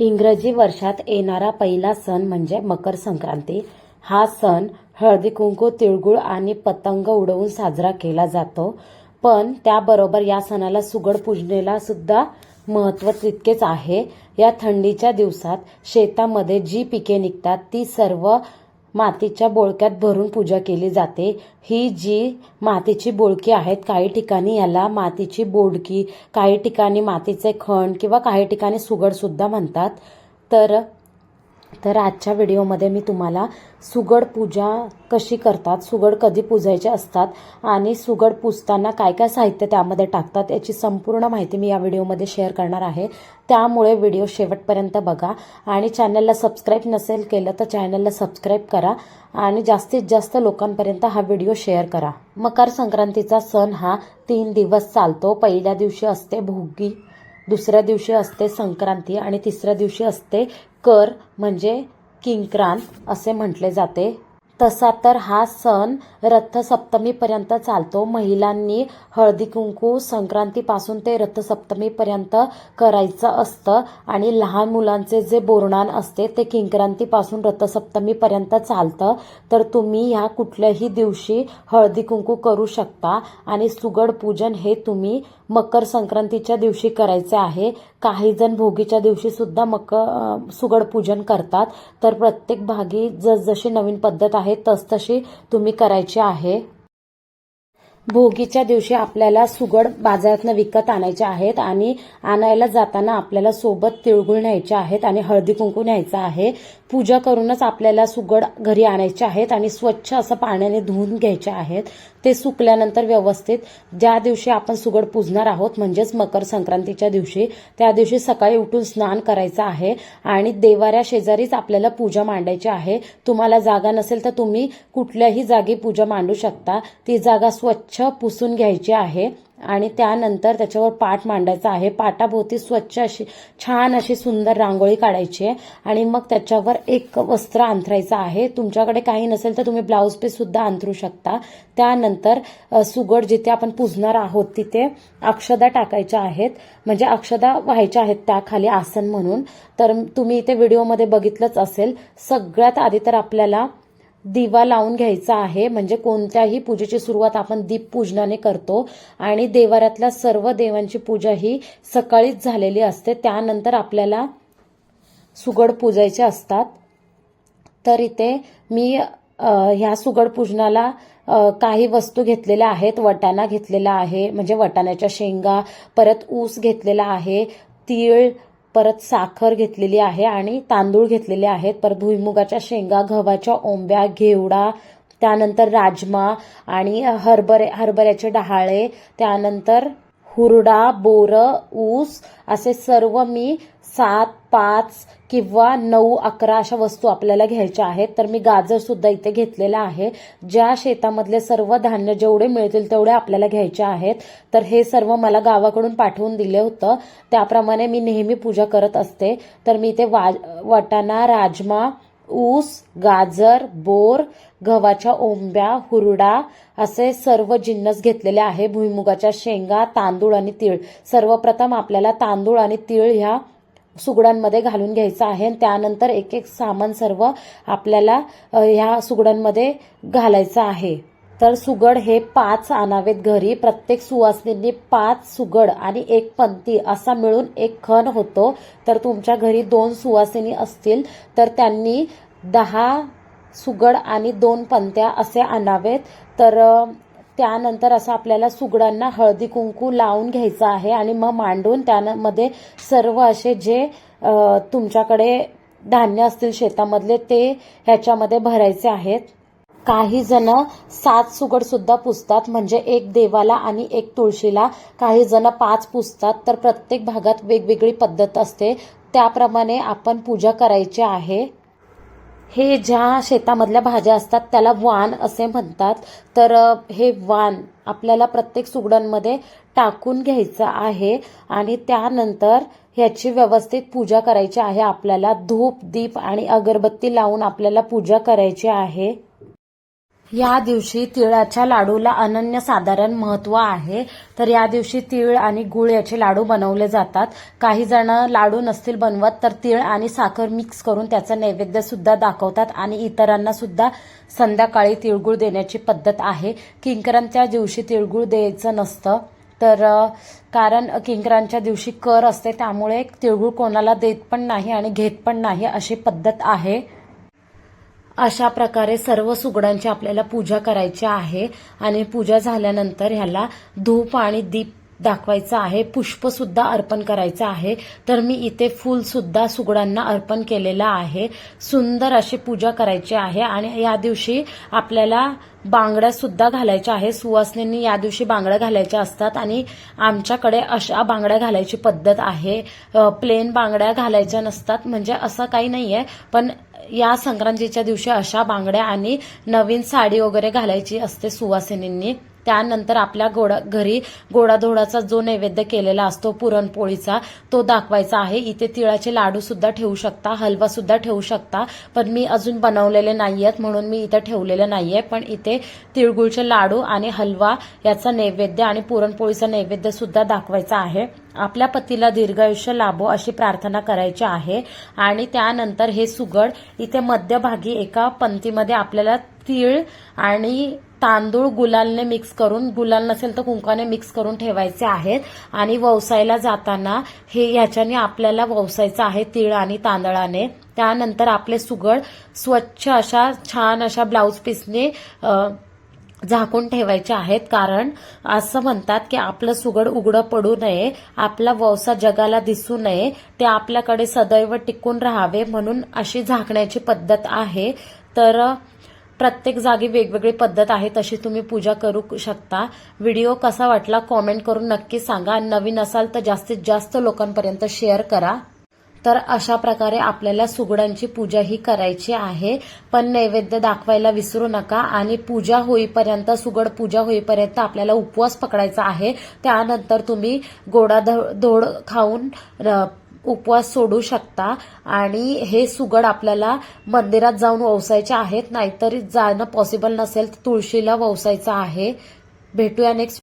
इंग्रजी वर्षात येणारा पहिला सण म्हणजे मकर संक्रांती. हा सण हळदी कुंकू तिळगुळ आणि पतंग उडवून साजरा केला जातो. पण त्याबरोबर या सणाला सुगड पूजनेला सुद्धा महत्त्व तितकेच आहे. या थंडीच्या दिवसात शेतामध्ये जी पिके निघतात ती सर्व मातीच्या बोळक्यात भरून पूजा केली जाते. ही जी मातीची बोळकी आहेत काही ठिकाणी याला मातीची बोडकी काही ठिकाणी मातीचे खण किंवा काही ठिकाणी सुगडसुद्धा म्हणतात. तर तर आजच्या व्हिडिओमध्ये मी तुम्हाला सुगड पूजा कशी करतात सुगड कधी पूजायचे असतात आणि सुगड पूजताना काय काय साहित्य त्यामध्ये टाकतात याची संपूर्ण माहिती मी या व्हिडिओमध्ये शेअर करणार आहे. त्यामुळे व्हिडिओ शेवटपर्यंत बघा आणि चॅनलला सबस्क्राईब नसेल केलं तर चॅनलला सबस्क्राईब करा आणि जास्तीत जास्त लोकांपर्यंत हा व्हिडिओ शेअर करा. मकर संक्रांतीचा सण हा तीन दिवस चालतो. पहिल्या दिवशी असते भोगी. दुसऱ्या दिवशी असते संक्रांती आणि तिसऱ्या दिवशी असते कर म्हणजे किंक्रांत असे म्हटले जाते. तसा तर हा सण रथसप्तमीपर्यंत चालतो. महिलांनी हळदी कुंकू संक्रांतीपासून ते रथसप्तमीपर्यंत करायचं असतं आणि लहान मुलांचे जे बोरणान असते ते किंक्रांतीपासून रथसप्तमीपर्यंत चालतं. तर तुम्ही ह्या कुठल्याही दिवशी हळदी कुंकू करू शकता आणि सुगड पूजन हे तुम्ही मकर संक्रांतीच्या दिवशी करायचे आहे. काही जण भोगीच्या दिवशी सुद्धा मकर सुगड पूजन करतात. तर प्रत्येक भागी जसजशी नवीन पद्धत आहे तसतशी तुम्ही करायची आहे. भोगीच्या दिवशी आपल्याला सुगड बाजारातनं विकत आणायचे आहेत आणि आणायला जाताना आपल्याला सोबत तिळगुळ न्यायचे आहेत आणि हळदी कुंकू न्यायचं आहे. पूजा करूनच आपल्याला सुगड घरी आणायचे आहेत आणि स्वच्छ असं पाण्याने धुवून घ्यायचे आहेत. ते सुकल्यानंतर व्यवस्थित ज्या दिवशी आपण सुगड पूजणार आहोत म्हणजेच मकर संक्रांतीच्या दिवशी त्या दिवशी सकाळी उठून स्नान करायचं आहे आणि देवाऱ्या शेजारीच आपल्याला पूजा मांडायची आहे. तुम्हाला जागा नसेल तर तुम्ही कुठल्याही जागी पूजा मांडू शकता. ती जागा स्वच्छ पुसून घ्यायची आहे. आणि त्यानंतर त्याच्यावर पाट मांडायचा आहे. पाटाभोवती स्वच्छ अशी छान अशी सुंदर रांगोळी काढायची आहे. आणि मग त्याच्यावर एक वस्त्र अंथरायचं आहे. तुमच्याकडे काही नसेल तर तुम्ही ब्लाऊज पीस सुद्धा अंथरू शकता. त्यानंतर सुगड जिथे आपण पुजणार आहोत तिथे अक्षदा टाकायच्या आहेत. म्हणजे अक्षदा व्हायच्या आहेत त्याखाली आसन म्हणून. तर तुम्ही इथे व्हिडिओमध्ये बघितलंच असेल. सगळ्यात आधी तर आपल्याला दिवा लावून घ्यायचा आहे. म्हणजे कोणत्याही पूजेची सुरुवात आपण दीप पूजनाने करतो. आणि देवाऱ्यातल्या सर्व देवांची पूजा ही सकाळीच झालेली असते. त्यानंतर आपल्याला सुगड पूजायचे असतात. तर इथे मी ह्या सुगड पूजनाला काही वस्तू घेतलेल्या आहेत. वटाणा घेतलेला आहे. म्हणजे वटाण्याच्या शेंगा परत ऊस घेतलेला आहे. तीळ परत साखर घेतलेली आहे आणि तांदूळ घेतलेले आहेत. परत भुईमुगाच्या शेंगा गव्हाच्या ओंब्या घेवडा त्यानंतर राजमा आणि हरभरे हरभऱ्याचे डहाळे त्यानंतर हुरडा बोरं ऊस असे सर्व मी सात पाच किंवा नऊ अकरा अशा वस्तू आपल्याला घ्यायच्या आहेत. तर मी गाजर सुद्धा इथे घेतलेला आहे. ज्या शेतामधले सर्व धान्य जेवढे मिळतील तेवढे आपल्याला घ्यायचे आहेत. तर हे सर्व मला गावाकडून पाठवून दिले होतं. त्याप्रमाणे मी नेहमी पूजा करत असते. तर मी इथे वा वटाणा राजमा ऊस गाजर बोर गव्हाच्या ओंब्या हुरडा असे सर्व जिन्नस घेतलेले आहे. भुईमुगाच्या शेंगा तांदूळ आणि तीळ. सर्वप्रथम आपल्याला तांदूळ आणि तीळ ह्या सुगडांमध्ये घालून घ्यायचं आहे आणि त्यानंतर एक एक सामान सर्व आपल्याला ह्या सुगडांमध्ये घालायचं आहे. तर सुगड हे पाच आणावेत घरी. प्रत्येक सुवासिनींनी पाच सुगड आणि एक पंती असा मिळून एक खण होतो. तर तुमच्या घरी दोन सुवासिनी असतील तर त्यांनी दहा सुगड आणि दोन पंत्या असे आणावेत. तर त्यानंतर असं आपल्याला सुगडांना हळदी कुंकू लावून घ्यायचं आहे आणि मग मांडून त्यामध्ये सर्व असे जे तुमच्याकडे धान्य असतील शेतामधले ते ह्याच्यामध्ये भरायचे आहेत. काही जण सात सुगड सुद्धा पुसतात म्हणजे एक देवाला आणि एक तुळशीला. काही जण पाच पुसतात तर प्रत्येक भागात वेगवेगळी पद्धत असते. त्याप्रमाणे आपण पूजा करायची आहे. हे ज्या शेतामधल्या भाज्या असतात त्याला वाण असे म्हणतात. तर हे वाण आपल्याला प्रत्येक सुगडांमध्ये टाकून घ्यायचं आहे आणि त्यानंतर ह्याची व्यवस्थित पूजा करायची आहे. आपल्याला धूप दीप आणि अगरबत्ती लावून आपल्याला पूजा करायची आहे. या दिवशी तिळाच्या लाडूला अनन्यसाधारण महत्त्व आहे. तर या दिवशी तिळ आणि गुळ याचे लाडू बनवले जातात. काही जण लाडू नसतील बनवत तर तिळ आणि साखर मिक्स करून त्याचा नैवेद्य सुद्धा दाखवतात आणि इतरांना सुद्धा संध्याकाळी तिळगुळ देण्याची पद्धत आहे. किंकरांच्या दिवशी तिळगुळ द्यायचं नसतं. तर कारण किंकरांच्या दिवशी कर असते त्यामुळे तिळगुळ कोणाला देत पण नाही आणि घेत पण नाही अशी पद्धत आहे. अशा प्रकारे सर्व सुगडांची आपल्याला पूजा करायची आहे. आणि पूजा झाल्यानंतर ह्याला धूप आणि दीप दाखवायचं आहे पुष्प सुद्धा अर्पण करायचं आहे. तर मी इथे फूल सुद्धा सुगडांना अर्पण केलेलं आहे. सुंदर अशी पूजा करायची आहे आणि या दिवशी आपल्याला बांगड्या सुद्धा घालायच्या आहे. सुवासनींनी या दिवशी बांगड्या घालायच्या असतात आणि आमच्याकडे अशा बांगड्या घालायची पद्धत आहे. प्लेन बांगड्या घालायच्या नसतात म्हणजे असं काही नाहीये पण या संक्रांतीच्या दिवशी अशा बांगड्या आणि नवीन साडी वगैरे घालायची असते सुवासिनींनी. त्यानंतर आपल्या गोडा घरी गोडाधोडाचा जो नैवेद्य केलेला असतो पुरणपोळीचा तो दाखवायचा आहे. इथे तिळाचे लाडू सुद्धा ठेवू शकता हलवा सुद्धा ठेवू शकता पण मी अजून बनवलेले नाही आहेत म्हणून मी इथे ठेवलेले नाहीये. पण इथे तिळगुळचे लाडू आणि हलवा याचा नैवेद्य आणि पुरणपोळीचा नैवेद्य सुद्धा दाखवायचा आहे. आपल्या पतीला दीर्घायुष्य लाभो अशी प्रार्थना करायची आहे. आणि त्यानंतर हे सुगड इथे मध्यभागी एका पंक्तीमध्ये आपल्याला तीळ आणि तांदूळ गुलालने मिक्स करून गुलाल नसेल तर कुंकाने मिक्स करून ठेवायचे आहेत. आणि ववसायला जाताना हे ह्याच्याने आपल्याला ववसायचं आहे तीळ आणि तांदळाने. त्यानंतर आपले सुगड स्वच्छ अशा छान अशा ब्लाऊज पीसने झाकून ठेवायचे आहेत. कारण असं म्हणतात की आपलं सुगड उघडं पडू नये आपला ववसा जगाला दिसू नये ते आपल्याकडे सदैव टिकून राहावे म्हणून अशी झाकण्याची पद्धत आहे. तर प्रत्येक जागी वेगवेगळी पद्धत आहे तशी तुम्ही पूजा करू शकता. व्हिडिओ कसा वाटला कॉमेंट करून नक्की सांगा. आणि नवीन असाल तर जास्तीत जास्त लोकांपर्यंत शेअर करा. तर अशा प्रकारे आपल्याला सुगडांची पूजा ही करायची आहे. पण नैवेद्य दाखवायला विसरू नका आणि पूजा होईपर्यंत सुगड पूजा होईपर्यंत आपल्याला उपवास पकडायचा आहे. त्यानंतर तुम्ही गोडा धोड खाऊन अ, उपवास सोडू शकता आणि हे सुगड आपल्याला मंदिरात जाऊन ववसायचे आहेत. नाहीतरी जाणं पॉसिबल नसेल तर तुळशीला ववसायचं आहे. भेटूया नेक्स्ट